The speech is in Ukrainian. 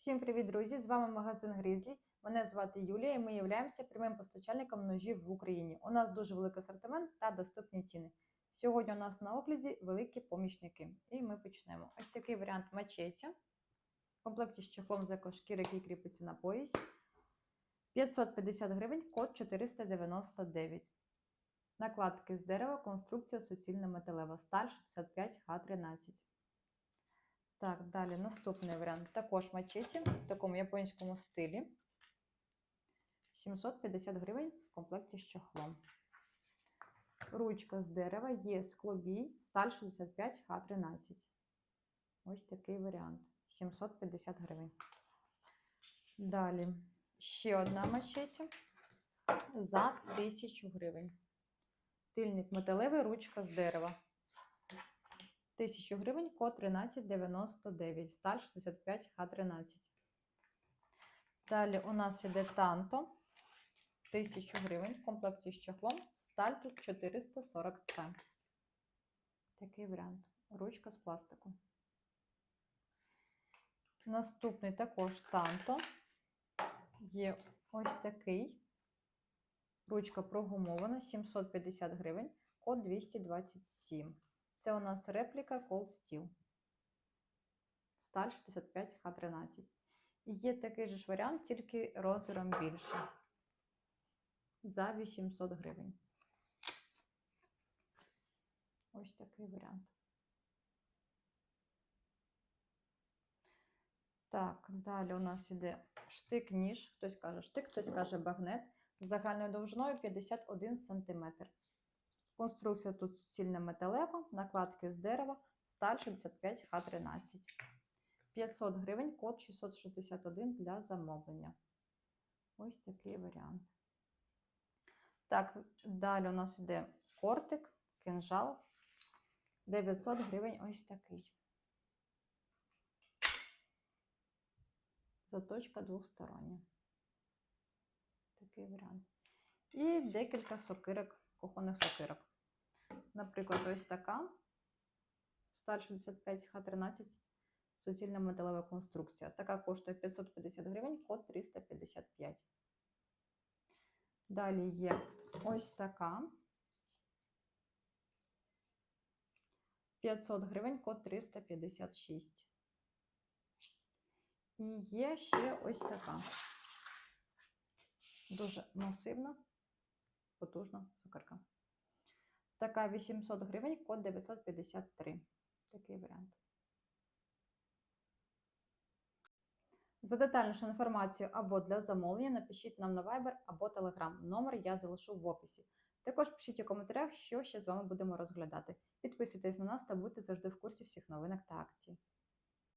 Всім привіт, друзі! З вами магазин Грізлі. Мене звати Юлія і ми являємося прямим постачальником ножів в Україні. У нас дуже великий асортимент та доступні ціни. Сьогодні у нас на огляді великі помічники. І ми почнемо. Ось такий варіант мачеті. В комплекті з чохлом з екошкіри, який кріпиться на пояс. 550 гривень, код 499. Накладки з дерева, конструкція суцільна металева, сталь 65Х13. Так, далі наступний варіант. Також мачеті в такому японському стилі. 750 гривень в комплекті з чохлом. Ручка з дерева є склобій, сталь 65Х13. Ось такий варіант. 750 гривень. Далі ще одна мачеті за 1000 гривень. Тильник металевий, ручка з дерева. 1000 гривень, код 1399, сталь 65Х13. Далі у нас іде танто. 1000 гривень в комплекті з чохлом. Сталь тут 440 ц Такий варіант. Ручка з пластику. Наступний також танто. Є ось такий. Ручка прогумована, 750 гривень, код 227. Це у нас репліка Cold Steel. Сталь 65Х13. І є такий же ж варіант, тільки розміром більше. За 800 гривень. Ось такий варіант. Так, далі у нас іде штик-ніж. Хтось каже штик, хтось каже багнет. З загальною довжиною 51 см. Конструкція тут суцільна металева, накладки з дерева, сталь 65Х13. 500 гривень, код 661 для замовлення. Ось такий варіант. Так, далі у нас йде кортик, кинжал. 900 гривень ось такий. Заточка двостороння. Такий варіант. І декілька сокирок, кухонних сокирок. Наприклад, ось така. Сталь 65Х13, суцільна металева конструкція. Така коштує 550 гривень, код 355. Далі є ось така. 500 гривень, код 356. І є ще ось така. Дуже масивна, потужна сокирка. Така 800 гривень, код 953. Такий варіант. За детальнішу інформацію або для замовлення напишіть нам на Viber або Telegram. Номер я залишу в описі. Також пишіть у коментарях, що ще з вами будемо розглядати. Підписуйтесь на нас та будьте завжди в курсі всіх новинок та акцій.